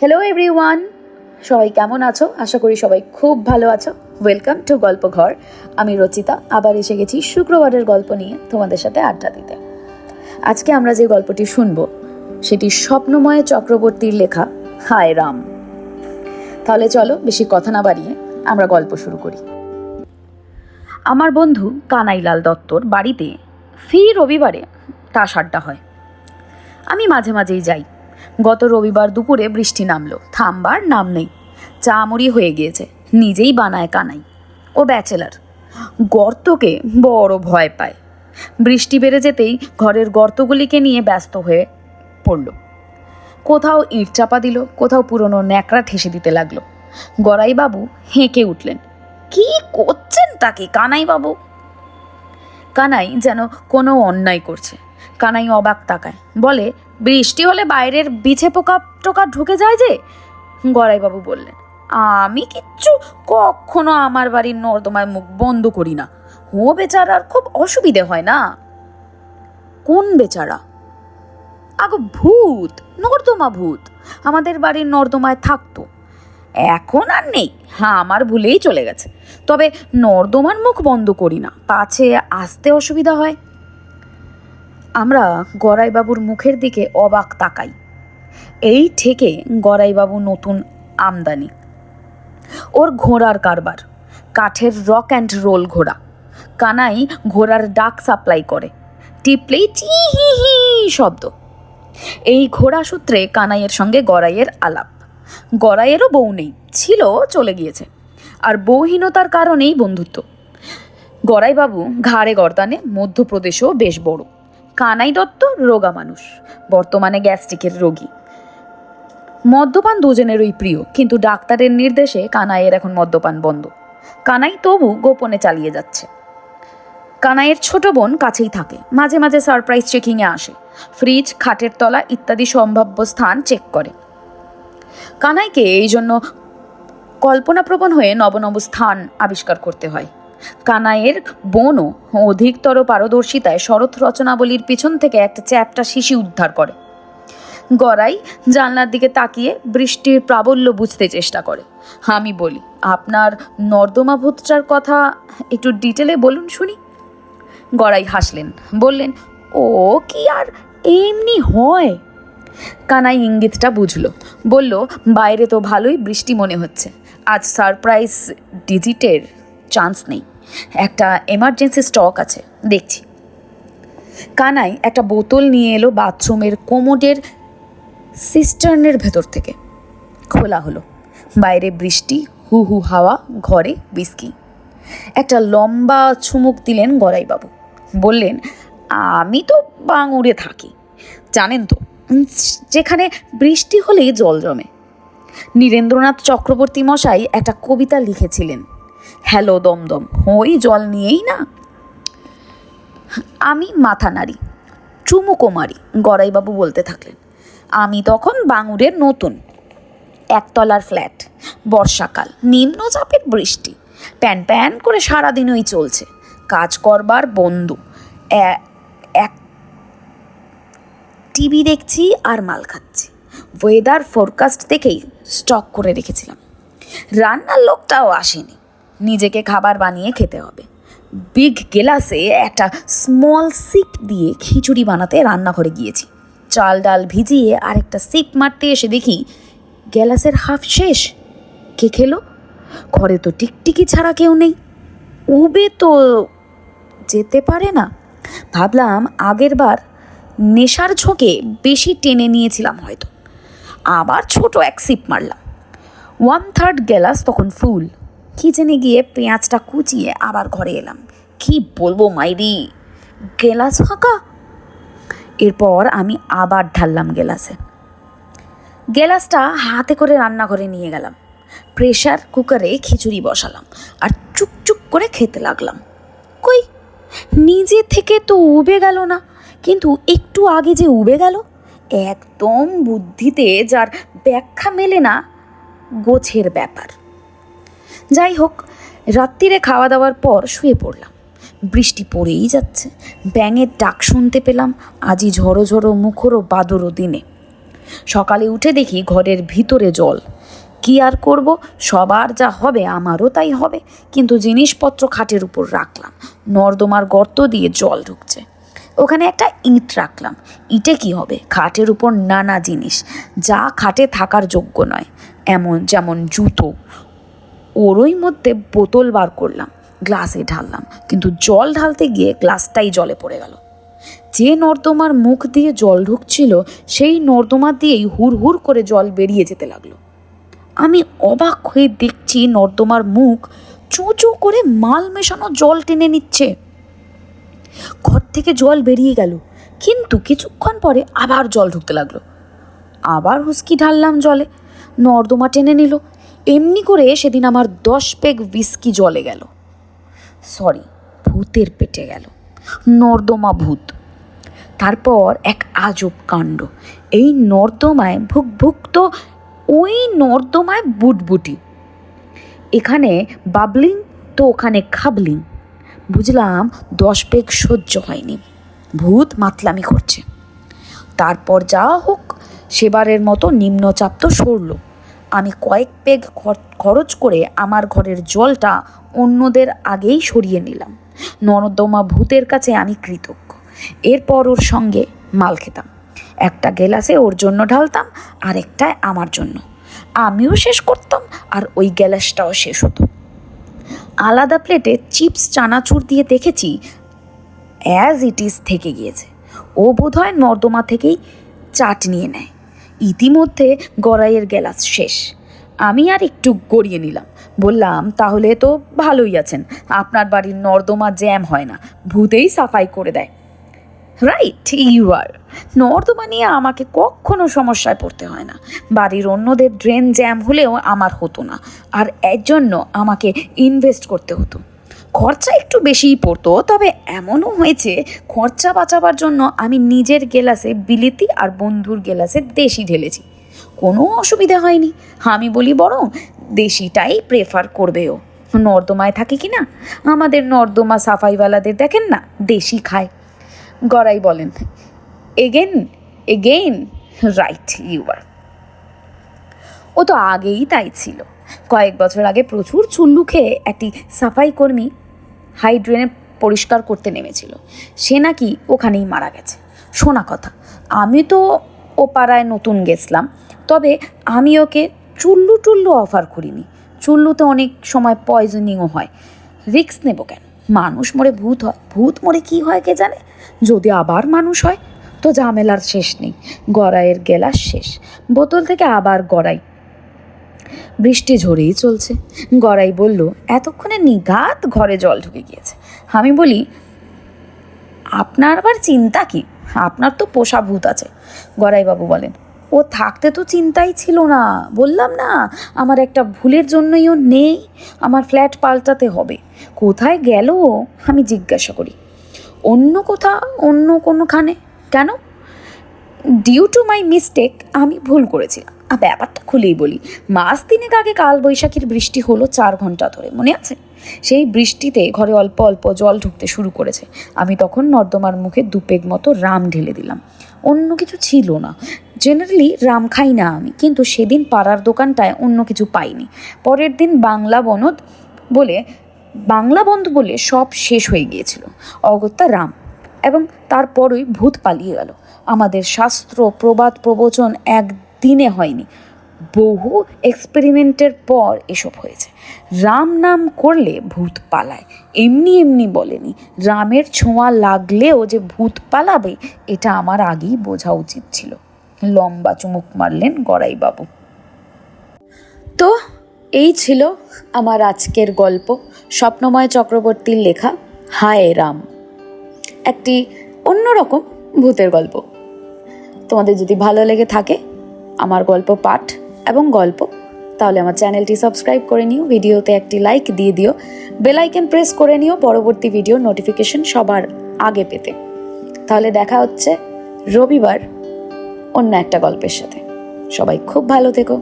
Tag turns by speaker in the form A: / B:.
A: Hello everyone সবাই কেমন আছো? আশা করি সবাই খুব ভালো আছো। ওয়েলকাম টু গল্প ঘর। আমি রচিতা, আবার এসে গেছি শুক্রবারের গল্প নিয়ে তোমাদের সাথে আড্ডা দিতে। আজকে আমরা যে গল্পটি শুনব, সেটি স্বপ্নময় চক্রবর্তীর লেখা হায় রাম তাহলে চলো, বেশি কথা না বাড়িয়ে আমরা গল্প শুরু করি। আমার বন্ধু কানাইলাল দত্তর বাড়িতে ফি রবিবারে তাস আড্ডা হয়। আমি মাঝে মাঝেই যাই। গত রবিবার দুপুরে বৃষ্টি নামলো। থামবার নাম নেই। চা চামড়ি হয়ে গিয়েছে। নিজেই বানায় কানাই। ও ব্যাচেলার। গর্তকে বড় ভয় পায়। বৃষ্টি বেড়ে যেতেই ঘরের গর্তগুলিকে নিয়ে ব্যস্ত হয়ে পড়ল। কোথাও ইট চাপা দিল, কোথাও পুরনো ন্যাকড়া ঠেসে দিতে লাগল। গড়াইবাবু হেঁকে উঠলেন। কি করছেন তাকে কানাইবাবু? কানাই যেন কোনো অন্যায় করছে। কানাই অবাক তাকায়, বলে, বৃষ্টি হলে বাইরের বিছে পোকা টোকা ঢুকে যায় যে? গড়াইবাবু বললেন, আমি কিচ্ছু কখনো আমার বাড়ির নর্দমায় মুখ বন্ধ করি না। ও বেচারার খুব অসুবিধে হয় না? কোন বেচারা? আগো ভূত, নর্দমা ভূত। আমাদের বাড়ির নর্দমায় থাকতো। এখন আর নেই। হ্যাঁ আমার ভুলেই চলে গেছে। তবে নর্দমার মুখ বন্ধ করি না, পাছে আসতে অসুবিধা হয়। আমরা গড়াইবাবুর মুখের দিকে অবাক তাকাই। এই থেকে গড়াইবাবু নতুন আমদানি। ওর ঘোড়ার কারবার, কাঠের রক অ্যান্ড রোল ঘোড়া। কানাই ঘোড়ার ডাক সাপ্লাই করে। টিপলেই চি হি হি শব্দ। এই ঘোড়া সূত্রে কানাইয়ের সঙ্গে গড়াইয়ের আলাপ। গড়াইয়েরও বউ নেই, ছিল চলে গিয়েছে। আর বউহীনতার কারণেই বন্ধুত্ব। গড়াইবাবু ঘাড়ে গর্দানে, মধ্যপ্রদেশও বেশ বড়। কানাই দত্ত রোগা মানুষ, বর্তমানে গ্যাস্ট্রিকের রোগী। মদ্যপান দুজনেরই প্রিয়, কিন্তু ডাক্তারের নির্দেশে কানাইয়ের এখন মদ্যপান বন্ধ। কানাই তবু গোপনে চালিয়ে যাচ্ছে। কানাইয়ের ছোট বোন কাছেই থাকে, মাঝে মাঝে সারপ্রাইজ চেকিংয়ে আসে, ফ্রিজ, খাটের তলা ইত্যাদি সম্ভাব্য স্থান চেক করে। কানাইকে এই জন্য কল্পনাপ্রবণ হয়ে নবনব স্থান আবিষ্কার করতে হয়। কানাইয়ের বোনও অধিকতর পারদর্শিতায় শরৎ রচনাবলীর পিছন থেকে একটা চ্যাপটা শিশি উদ্ধার করে। গড়াই জানলার দিকে তাকিয়ে বৃষ্টির প্রাবল্য বুঝতে চেষ্টা করে। আমি বলি, আপনার নর্দমা ভূতটার কথা একটু ডিটেলে বলুন শুনি। গড়াই হাসলেন, বললেন, ও কি আর এমনি হয়? কানাই ইঙ্গিতটা বুঝলো। বলল, বাইরে তো ভালোই বৃষ্টি মনে হচ্ছে। আজ সারপ্রাইজ ডিজিটের চান্স নেই। একটা এমার্জেন্সি স্টক আছে। দেখছি। কানাই একটা বোতল নিয়ে এলো বাথরুমের কোমোডের সিস্টার্নের ভেতর থেকে। খোলা হলো। বাইরে বৃষ্টি, হু হু হাওয়া, ঘরে বিস্কি একটা লম্বা চুমুক দিলেন গড়াইবাবু। বললেন, আমি তো বাঙুরে থাকি। জানেন তো যেখানে বৃষ্টি হলেই জল জমে। নীরেন্দ্রনাথ চক্রবর্তী মশাই একটা কবিতা লিখেছিলেন, হ্যালো দমদম ওই জল নিয়েই না? আমি মাথা নাড়ি চুমুকো মারি গড়াইবাবু বলতে থাকলেন, আমি তখন বাঙুরের নতুন, একতলার ফ্ল্যাট, বর্ষাকাল, নিম্নচাপের বৃষ্টি, প্যান প্যান করে সারাদিন ওই চলছে, কাজ করবার বন্ধু এক টিভি দেখছি আর মাল খাচ্ছি। ওয়েদার ফোরকাস্ট দেখেই স্টক করে রেখেছিলাম। রান্নার লোকটাও আসেনি। নিজেকে খাবার বানিয়ে খেতে হবে। বিগ গেলাসে একটা স্মল সিপ দিয়ে খিচুড়ি বানাতে রান্নাঘরে গিয়েছি। চাল ডাল ভিজিয়ে আরেকটা সিপ মারতে এসে দেখি গ্যালাসের হাফ শেষ। কে খেলো? ঘরে তো টিকটিকি ছাড়া কেউ নেই। উবে তো যেতে পারে না। ভাবলাম আগের বার নেশার ঝোঁকে বেশি টেনে নিয়েছিলাম হয়তো। আবার ছোট এক সিপ মারলাম। ওয়ান থার্ড গ্যালাস তখন ফুল কিচেনে গিয়ে পেঁয়াজটা কুচিয়ে আবার ঘরে এলাম। কি বলব মাইরি? গেলাস ফাঁকা? এরপর আমি আবার ঢাললাম গেলাসে গেলাসটা হাতে করে রান্নাঘরে নিয়ে গেলাম। প্রেশার কুকারে খিচুড়ি বসালাম আর চুকচুক করে খেতে লাগলাম। কই? নিজে থেকে তো উবে গেল না। কিন্তু একটু আগে যে উবে গেল, একদম বুদ্ধিতে যার ব্যাখ্যা মেলে না, গোছের ব্যাপার। যাই হোক রাত্রিরে খাওয়া দাওয়ার পর শুয়ে পড়লাম। বৃষ্টি পড়েই যাচ্ছে, ব্যাঙের ডাক শুনতে পেলাম আজই ঝড়ো ঝড়ো মুখরো বাদরও দিনে। সকালে উঠে দেখি ঘরের ভিতরে জল। কি আর করব, সবার যা হবে আমারও তাই হবে, কিন্তু জিনিসপত্র খাটের উপর রাখলাম। নর্দমার গর্ত দিয়ে জল ঢুকছে। ওখানে একটা ইঁট রাখলাম। ইটে কি হবে? খাটের উপর নানা জিনিস। যা খাটে থাকার যোগ্য নয়। এমন যেমন জুতো। ওরই মধ্যে বোতল বার করলাম। গ্লাসে ঢাললাম। কিন্তু জল ঢালতে গিয়ে গ্লাসটাই জলে পড়ে গেল। যে নর্দমার মুখ দিয়ে জল ঢুকছিল, সেই নর্দমা দিয়েই হুড় হুড় করে জল বেরিয়ে যেতে লাগল। আমি অবাক হয়ে দেখছি নর্দমার মুখ চুঁচু করে মাল মেশানো জল টেনে নিচ্ছে। ঘর থেকে জল বেরিয়ে গেল। কিন্তু কিছুক্ষণ পরে আবার জল ঢুকতে লাগল। আবার হুস্কি ঢাললাম জলে। নর্দমা টেনে নিল। এমনি করে সেদিন আমার দশ পেগ উইস্কি জলে গেল। সরি ভূতের পেটে গেল। নর্দমা ভূত। তারপর এক আজব কাণ্ড। এই নর্দমায় ভুক ভুক তো ওই নর্দমায় বুটবুটি। এখানে বাবলিং তো ওখানে খাবলিং। বুঝলাম দশ পেগ সহ্য হয়নি। ভূত মাতলামি করছে। তারপর যা হোক, সেবারের মতো নিম্নচাপ তো সরল। আমি কয়েক পেগ খর- খরচ করে আমার ঘরের জলটা অন্যদের আগেই সরিয়ে নিলাম। নর্দমা ভূতের কাছে আমি কৃতজ্ঞ। এরপর ওর সঙ্গে মাল খেতাম। একটা গেলাসে ওর জন্য ঢালতাম আর একটায় আমার জন্য। আমিও শেষ করতাম, আর ওই গ্যালাসটাও শেষ হতো। আলাদা প্লেটে চিপস, চানাচুর দিয়ে দেখেছি। অ্যাজ ইট ইজ থেকে গিয়েছে। ও বোধহয় নর্দমা থেকেই চাট নিয়ে নেয়। ইতিমধ্যে গড়াইয়ের গ্যালাস শেষ। আমি আর একটু গড়িয়ে নিলাম। বললাম, তাহলে তো ভালোই আছেন। আপনার বাড়ির নর্দমা জ্যাম হয় না। ভূতেই সাফাই করে দেয়। রাইট ইউ আর নর্দমা নিয়ে আমাকে কখনো সমস্যায় পড়তে হয় না। বাড়ির অন্যদের ড্রেন জ্যাম হলেও আমার হতো না। আর এর জন্য আমাকে ইনভেস্ট করতে হতো। খরচা একটু বেশিই পড়তো, তবে এমনও হয়েছে, খরচা বাঁচাবার জন্য আমি নিজের গেলাসে বিলিতি আর বন্ধুর গেলাসে দেশি ঢেলেছি। কোনো অসুবিধা হয়নি। আমি বলি, বরং দেশিটাই প্রেফার করবে ও নর্দমায় থাকে কি না? আমাদের নর্দমা সাফাইওয়ালাদের দেখেন না, দেশি খায়। গড়াই বলেন। Again again right you are ও তো আগেই তাই ছিল। কয়েক বছর আগে প্রচুর চুল্লু খেয়ে একটি সাফাই কর্মী হাইড্রেনে পরিষ্কার করতে নেমেছিল। সে নাকি ওখানেই মারা গেছে। শোনা কথা, আমি তো ও পাড়ায় নতুন গেছিলাম, তবে আমি ওকে চুল্লু টুল্লু অফার করিনি। চুল্লুতে অনেক সময় পয়জনিংও হয়। রিক্স নেব কেন? মানুষ মরে ভূত হয়। ভূত মরে কি হয় কে জানে? যদি আবার মানুষ হয়, তো ঝামেলার শেষ নেই। গড়াইয়ের গেলাস শেষ। বোতল থেকে আবার গড়াই। বৃষ্টি ঝরেই চলছে। গড়াই বলল, এতক্ষণে নিঘাত ঘরে জল ঢুকে গিয়েছে। আমি বলি, আপনার আবার চিন্তা কি? আপনার তো পোষা ভূত আছে। গড়াইবাবু বলেন ও থাকতে তো চিন্তাই ছিল না। বললাম, না, আমার একটা ভুলের জন্যই ও নেই, আমার ফ্ল্যাট পাল্টাতে হবে। কোথায় গেল আমি জিজ্ঞাসা করি, অন্য কোথা, অন্য কোনোখানে? কেন? ডিউ টু মাই মিস্টেক আমি ভুল করেছিলাম। আর ব্যাপারটা খুলেই বলি। মাস তিনেক আগে কাল বৈশাখীর বৃষ্টি হলো চার ঘণ্টা ধরে, মনে আছে? সেই বৃষ্টিতে ঘরে অল্প অল্প জল ঢুকতে শুরু করেছে। আমি তখন নর্দমার মুখে দুপেগ মতো রাম ঢেলে দিলাম। অন্য কিছু ছিল না। জেনারেলি রাম খাই না আমি, কিন্তু সেদিন পাড়ার দোকানটায় অন্য কিছু পাইনি। পরের দিন বাংলা বনদ বলে, বাংলা বন্ধ বলে সব শেষ হয়ে গিয়েছিল। অগত্যা রাম। এবং তারপরই ভূত পালিয়ে গেল। আমাদের শাস্ত্র, প্রবাদ, প্রবচন একদিনে হয়নি। বহু এক্সপেরিমেন্টের পর এসব হয়েছে। রাম নাম করলে ভূত পালায়। এমনি এমনি বলেনি। রামের ছোঁয়া লাগলেও যে ভূত পালাবে, এটা আমার আগেই বোঝা উচিত ছিল। লম্বা চুমুক মারলেন গড়াইবাবু। তো, এই ছিল আমার আজকের গল্প। স্বপ্নময় চক্রবর্তীর লেখা, হায় রাম। একটি অন্যরকম ভূতের গল্প। তোমাদের যদি ভালো লেগে থাকে, আমার গল্প পাঠ এবং গল্প, তাহলে আমার চ্যানেলটি সাবস্ক্রাইব করে নিও, ভিডিওতে একটি লাইক দিয়ে দিও, বেল আইকন প্রেস করে নিও পরবর্তী ভিডিও নোটিফিকেশন সবার আগে পেতে। তাহলে দেখা হচ্ছে রবিবার অন্য একটা গল্পের সাথে। সবাই খুব ভালো থেকো।